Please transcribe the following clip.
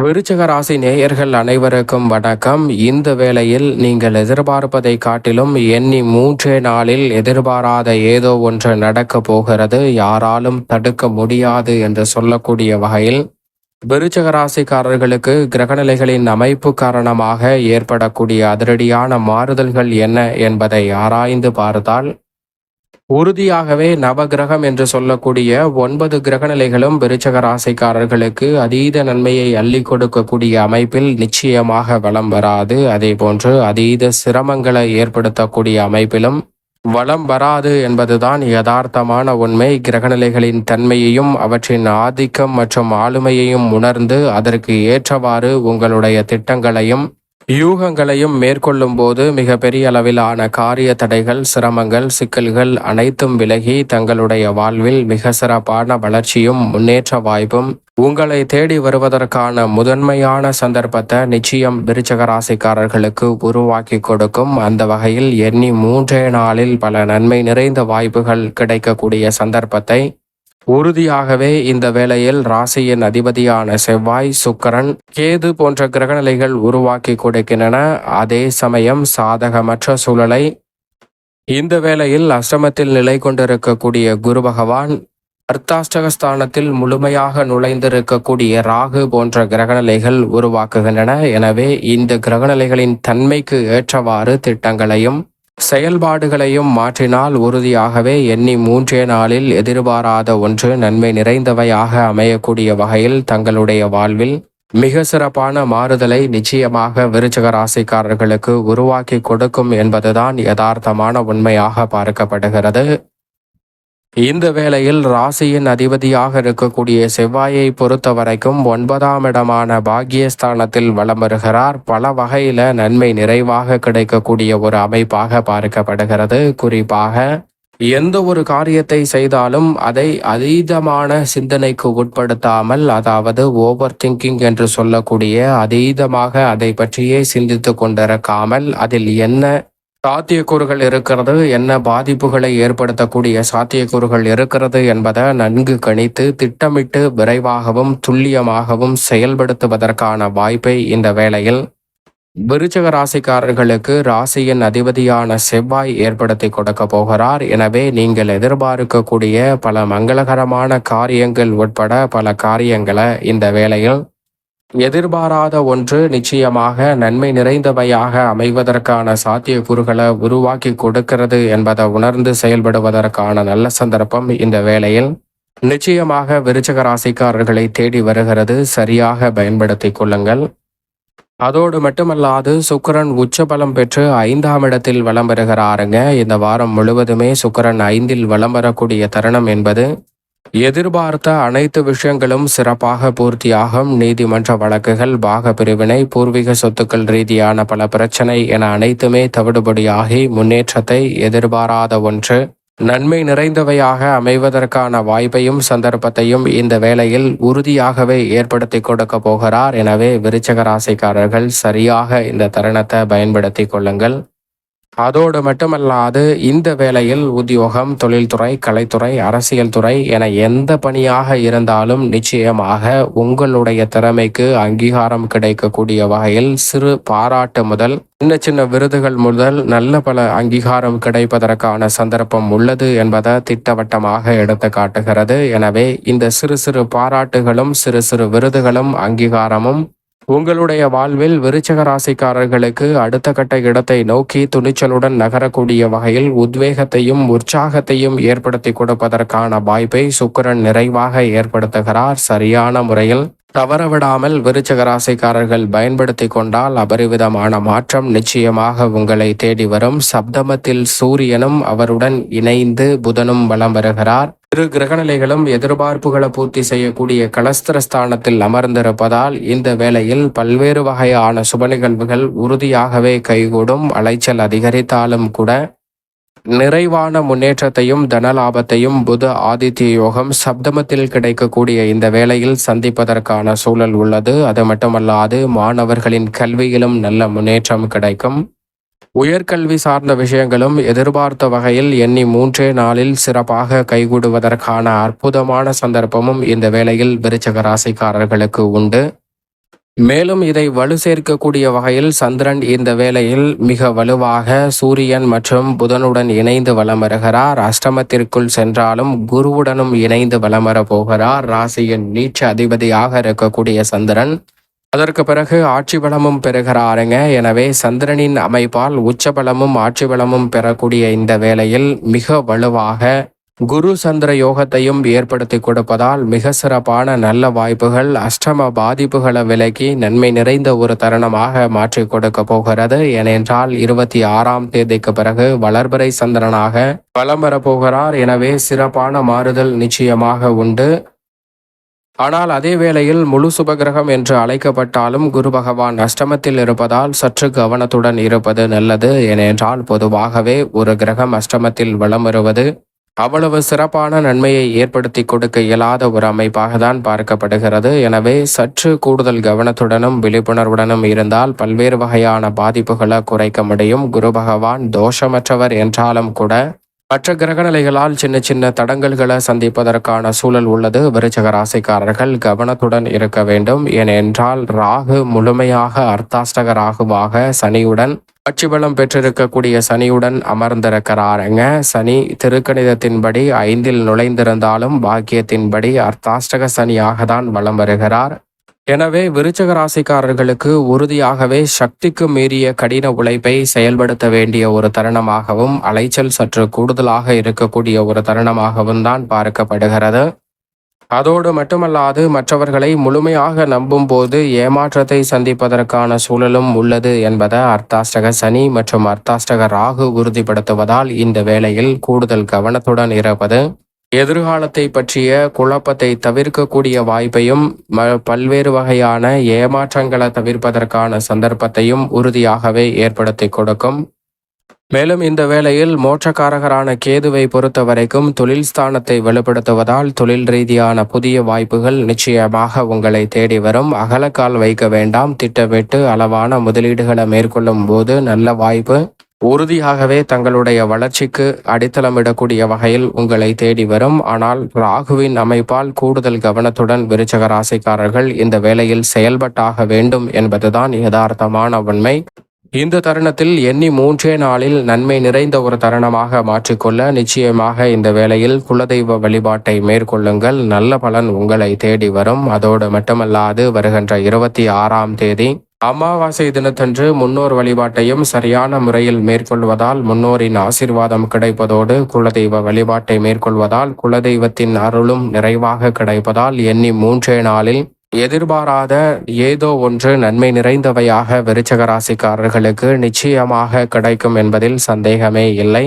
விருச்சக ராசி நேயர்கள் அனைவருக்கும் வணக்கம். இந்த வேளையில் நீங்கள் எதிர்பார்ப்பதை காட்டிலும் எண்ணி மூன்றே நாளில் எதிர்பாராத ஏதோ ஒன்று நடக்கப் போகிறது. யாராலும் தடுக்க முடியாது என்று சொல்லக்கூடிய வகையில் விருச்சக ராசிக்காரர்களுக்கு கிரகநிலைகளின் அமைப்பு காரணமாக ஏற்படக்கூடிய அதிரடியான மாறுதல்கள் என்ன என்பதை ஆராய்ந்து பார்த்தால் உறுதியாகவே நவகிரகம் என்று சொல்லக்கூடிய ஒன்பது கிரகநிலைகளும் விருச்சக ராசிக்காரர்களுக்கு அதீத நன்மையை அள்ளி கொடுக்கக்கூடிய அமைப்பில் நிச்சயமாக வலம் வராது. அதே போன்று அதீத சிரமங்களை ஏற்படுத்தக்கூடிய அமைப்பிலும் வளம் வராது என்பதுதான் யதார்த்தமான உண்மை. கிரகநிலைகளின் தன்மையையும் அவற்றின் ஆதிக்கம் மற்றும் ஆளுமையையும் உணர்ந்து அதற்கு ஏற்றவாறு உங்களுடைய திட்டங்களையும் யூகங்களையும் மேற்கொள்ளும் போது மிக பெரிய அளவிலான காரிய தடைகள் சிரமங்கள் சிக்கல்கள் அனைத்தும் விலகி தங்களுடைய வாழ்வில் மிக சிறப்பான வளர்ச்சியும் முன்னேற்ற வாய்ப்பும் உங்களை தேடி வருவதற்கான முதன்மையான சந்தர்ப்பத்தை நிச்சயம் விருச்சகராசிக்காரர்களுக்கு உருவாக்கி கொடுக்கும். அந்த வகையில் எண்ணி மூன்றே நாளில் பல நன்மை நிறைந்த வாய்ப்புகள் கிடைக்கக்கூடிய சந்தர்ப்பத்தை உறுதியாகவே இந்த வேளையில் ராசியின் அதிபதியான செவ்வாய் சுக்கரன் கேது போன்ற கிரகநிலைகள் உருவாக்கி கொடுக்கின்றன. அதே சமயம் சாதகமற்ற சூழலை இந்த வேளையில் அஷ்டமத்தில் நிலை கொண்டிருக்கக்கூடிய குரு பகவான் அர்த்தாஷ்டகஸ்தானத்தில் முழுமையாக நுழைந்திருக்கக்கூடிய ராகு போன்ற கிரகநிலைகள் உருவாக்குகின்றன. எனவே இந்த கிரகநிலைகளின் தன்மைக்கு ஏற்றவாறு திட்டங்களையும் செயல்பாடுகளையும் மாற்றினால் உறுதியாகவே எண்ணி மூன்றே நாளில் எதிர்பாராத ஒன்று நன்மை நிறைந்தவையாக அமையக்கூடிய வகையில் தங்களுடைய வாழ்வில் மிக சிறப்பான மாறுதலை நிச்சயமாக விருச்சக ராசிக்காரர்களுக்கு உருவாக்கி கொடுக்கும் என்பதுதான் யதார்த்தமான உண்மையாக பார்க்கப்படுகிறது. இந்த வேளையில் ராசியின் அதிபதியாக இருக்கக்கூடிய செவ்வாயை பொறுத்த வரைக்கும் ஒன்பதாம் இடமான பாக்கியஸ்தானத்தில் வலம் வருகிறார். பல வகையில நன்மை நிறைவாக கிடைக்கக்கூடிய ஒரு அமைப்பாக பார்க்கப்படுகிறது. குறிப்பாக எந்த ஒரு காரியத்தை செய்தாலும் அதை அதீதமான சிந்தனைக்கு உட்படுத்தாமல் அதாவது ஓவர் திங்கிங் என்று சொல்லக்கூடிய அதீதமாக அதை பற்றியே சிந்தித்து கொண்டிருக்காமல் அதில் என்ன சாத்தியக்கூறுகள் இருக்கிறது. என்ன பாதிப்புகளை ஏற்படுத்தக்கூடிய சாத்தியக்கூறுகள் இருக்கிறது என்பதை நன்கு கணித்து திட்டமிட்டு விரைவாகவும் துல்லியமாகவும் செயல்படுத்துவதற்கான வாய்ப்பை இந்த வேளையில் விருச்சக ராசிக்காரர்களுக்கு ராசியின் அதிபதியான செவ்வாய் ஏற்படுத்தி கொடுக்க போகிறார். எனவே நீங்கள் எதிர்பார்க்கக்கூடிய பல மங்களகரமான காரியங்கள் உட்பட பல காரியங்களை இந்த வேளையில் எதிர்பாராத ஒன்று நிச்சயமாக நன்மை நிறைந்தவையாக அமைவதற்கான சாத்தியக்கூறுகளை உருவாக்கி கொடுக்கிறது என்பதை உணர்ந்து செயல்படுவதற்கான நல்ல சந்தர்ப்பம் இந்த வேளையில் நிச்சயமாக விருச்சக ராசிக்காரர்களை தேடி வருகிறது. சரியாக பயன்படுத்திக் கொள்ளுங்கள். அதோடு மட்டுமல்லாது சுக்கரன் உச்சபலம் பெற்று ஐந்தாம் இடத்தில் வலம் வருகிறாருங்க. இந்த வாரம் முழுவதுமே சுக்கரன் ஐந்தில் வலம் வரக்கூடிய தருணம் என்பது எதிர்பார்த்த அனைத்து விஷயங்களும் சிறப்பாக பூர்த்தியாகும். நீதிமன்ற வழக்குகள் பாக பிரிவினை பூர்வீக சொத்துக்கள் ரீதியான பல பிரச்சனை என அனைத்துமே தவிடுபடியாகி முன்னேற்றத்தை எதிர்பாராத ஒன்று. நன்மை நிறைந்தவையாக அமைவதற்கான வாய்ப்பையும் சந்தர்ப்பத்தையும் இந்த வேளையில் உறுதியாகவே ஏற்படுத்தி கொடுக்க போகிறார். எனவே விருச்சக ராசிக்காரர்கள் சரியாக இந்த தருணத்தை பயன்படுத்தி கொள்ளுங்கள். அதோடு மட்டுமல்லாது இந்த வேளையில் உத்தியோகம் தொழில்துறை கலைத்துறை அரசியல் துறை என எந்த பணியாக இருந்தாலும் நிச்சயமாக உங்களுடைய திறமைக்கு அங்கீகாரம் கிடைக்கக்கூடிய வகையில் சிறு பாராட்டு முதல் சின்ன சின்ன விருதுகள் முதல் நல்ல பல அங்கீகாரம் கிடைப்பதற்கான சந்தர்ப்பம் உள்ளது என்பதை திட்டவட்டமாக எடுத்து காட்டுகிறது. எனவே இந்த சிறு சிறு பாராட்டுகளும் சிறு சிறு விருதுகளும் அங்கீகாரமும் உங்களுடைய வாழ்வில் விருச்சக ராசிக்காரர்களுக்கு அடுத்த கட்ட இடத்தை நோக்கி துணிச்சலுடன் நகரக்கூடிய வகையில் உத்வேகத்தையும் உற்சாகத்தையும் ஏற்படுத்தி கொடுப்பதற்கான வாய்ப்பை சுக்கரன் நிறைவாக ஏற்படுத்துகிறார் சரியான முறையில். தவறவிடாமல் விருச்சக ராசிக்காரர்கள் பயன்படுத்தி கொண்டால் அபரிவிதமான மாற்றம் நிச்சயமாக உங்களை தேடி வரும். சப்தமத்தில் சூரியனும் அவருடன் இணைந்து புதனும் வலம் வருகிறார். இரு கிரகநிலைகளும் எதிர்பார்ப்புகளை பூர்த்தி செய்யக்கூடிய கலஸ்திரஸ்தானத்தில் அமர்ந்திருப்பதால் இந்த வேளையில் பல்வேறு வகையான சுப நிகழ்வுகள் உறுதியாகவே கைகூடும். அலைச்சல் அதிகரித்தாலும் கூட நிறைவான முன்னேற்றத்தையும் தனலாபத்தையும் புத ஆதித்ய யோகம் சப்தமத்தில் கிடைக்கக்கூடிய இந்த வேளையில் சந்திப்பதற்கான சூழல் உள்ளது. அது மட்டுமல்லாது மாணவர்களின் கல்வியிலும் நல்ல முன்னேற்றம் கிடைக்கும். உயர்கல்வி சார்ந்த விஷயங்களும் எதிர்பார்த்த வகையில் எண்ணி மூன்றே நாளில் சிறப்பாக கைகூடுவதற்கான அற்புதமான சந்தர்ப்பமும் இந்த வேளையில் விருச்சக ராசிக்காரர்களுக்கு உண்டு. மேலும் இதை வலு சேர்க்கக்கூடிய வகையில் சந்திரன் இந்த வேளையில் மிக வலுவாக சூரியன் மற்றும் புதனுடன் இணைந்து வலம் வருகிறார் அஷ்டமத்திற்குள் சென்றாலும் குருவுடனும் இணைந்து வலம் வர போகிறார். ராசியின் நீச்ச அதிபதியாக இருக்கக்கூடிய சந்திரன் அதற்கு பிறகு ஆட்சி பலமும் பெறுகிறாருங்க. எனவே சந்திரனின் அமைப்பால் உச்ச பலமும் ஆட்சி பலமும் பெறக்கூடிய இந்த வேளையில் மிக வலுவாக குரு சந்திர யோகத்தையும் ஏற்படுத்தி கொடுப்பதால் மிக சிறப்பான நல்ல வாய்ப்புகள் அஷ்டம பாதிப்புகளை விலக்கி நன்மை நிறைந்த ஒரு தருணமாக மாற்றி கொடுக்க போகிறது. ஏனென்றால் இருபத்தி ஆறாம் தேதிக்கு பிறகு வளர்பிறை சந்திரனாக வலம் வரப்போகிறார் எனவே சிறப்பான மாறுதல் நிச்சயமாக உண்டு. ஆனால் அதே வேளையில் முழு சுபகிரகம் என்று அழைக்கப்பட்டாலும் குரு பகவான் அஷ்டமத்தில் இருப்பதால் சற்று கவனத்துடன் இருப்பது நல்லது. ஏனென்றால் பொதுவாகவே ஒரு கிரகம் அஷ்டமத்தில் வலம் வருவது அவ்வளவு சிறப்பான நன்மையை ஏற்படுத்தி கொடுக்க இயலாத ஒரு அமைப்பாக தான் பார்க்கப்படுகிறது. எனவே சற்று கூடுதல் கவனத்துடனும் விழிப்புணர்வுடனும் இருந்தால் பல்வேறு வகையான பாதிப்புகளை குறைக்க முடியும். குரு பகவான் தோஷமற்றவர் என்றாலும் கூட மற்ற கிரகநிலைகளால் சின்ன சின்ன தடங்கல்களை சந்திப்பதற்கான சூழல் உள்ளது. விருச்சக ராசிக்காரர்கள் கவனத்துடன் இருக்க வேண்டும். ஏனென்றால் ராகு முழுமையாக அர்த்தாஷ்டக ராகுவாக சனியுடன் ஆட்சி பலம் பெற்றிருக்கக்கூடிய சனியுடன் அமர்ந்திருக்கிறாருங்க. சனி திருக்கணிதத்தின்படி ஐந்தில் நுழைந்திருந்தாலும் பாக்கியத்தின்படி அர்த்தாஷ்டக சனியாக தான் வலம் வருகிறார். எனவே விருச்சக ராசிக்காரர்களுக்கு உறுதியாகவே சக்திக்கு மீறிய கடின உழைப்பை செயல்படுத்த வேண்டிய ஒரு தருணமாகவும் அலைச்சல் சற்று கூடுதலாக இருக்கக்கூடிய ஒரு தருணமாகவும் தான் பார்க்கப்படுகிறது. அதோடு மட்டுமல்லாது மற்றவர்களை முழுமையாக நம்பும் போது ஏமாற்றத்தை சந்திப்பதற்கான சூழலும் உள்ளது என்பதை அர்த்தாஷ்டக சனி மற்றும் அர்த்தாஷ்டக ராகு உறுதிப்படுத்துவதால் இந்த வேளையில் கூடுதல் கவனத்துடன் இருப்பது. எதிர்காலத்தை பற்றிய குழப்பத்தை தவிர்க்கக்கூடிய வாய்ப்பையும் பல்வேறு வகையான ஏமாற்றங்களை தவிர்ப்பதற்கான சந்தர்ப்பத்தையும் உறுதியாகவே ஏற்படுத்தி கொடுக்கும். மேலும் இந்த வேளையில் மோட்சக்காரகரான கேதுவை பொறுத்த வரைக்கும் தொழில் ஸ்தானத்தை வலுப்படுத்துவதால் தொழில் ரீதியான புதிய வாய்ப்புகள் நிச்சயமாக உங்களை தேடி வரும். அகலக்கால் வைக்க வேண்டாம். திட்டமிட்டு அளவான முதலீடுகளை மேற்கொள்ளும் போது நல்ல வாய்ப்பு. உறுதியாகவே தங்களுடைய வளர்ச்சிக்கு அடித்தளமிடக்கூடிய வகையில் உங்களை தேடி வரும். ஆனால் ராகுவின் அமைப்பால் கூடுதல் கவனத்துடன் விருச்சக ராசிக்காரர்கள் இந்த வேளையில் செயல்பட்டாக வேண்டும் என்பதுதான் யதார்த்தமான உண்மை. இந்த தருணத்தில் எண்ணி மூன்றே நாளில் நன்மை நிறைந்த ஒரு தருணமாக மாற்றிக்கொள்ள நிச்சயமாக இந்த வேளையில் குலதெய்வ வழிபாட்டை மேற்கொள்ளுங்கள். நல்ல பலன் உங்களை தேடி வரும். அதோடு மட்டுமல்லாது வருகின்ற இருபத்தி ஆறாம் தேதி அமாவாசை தினத்தன்று முன்னோர் வழிபாட்டையும் சரியான முறையில் மேற்கொள்வதால் முன்னோரின் ஆசிர்வாதம் கிடைப்பதோடு குலதெய்வ வழிபாட்டை மேற்கொள்வதால் குலதெய்வத்தின் அருளும் நிறைவாக கிடைப்பதால் எண்ணி மூன்றே நாளில் எதிர்பாராத ஏதோ ஒன்று நன்மை நிறைந்தவையாக விருச்சக ராசிக்காரர்களுக்கு நிச்சயமாக கிடைக்கும் என்பதில் சந்தேகமே இல்லை.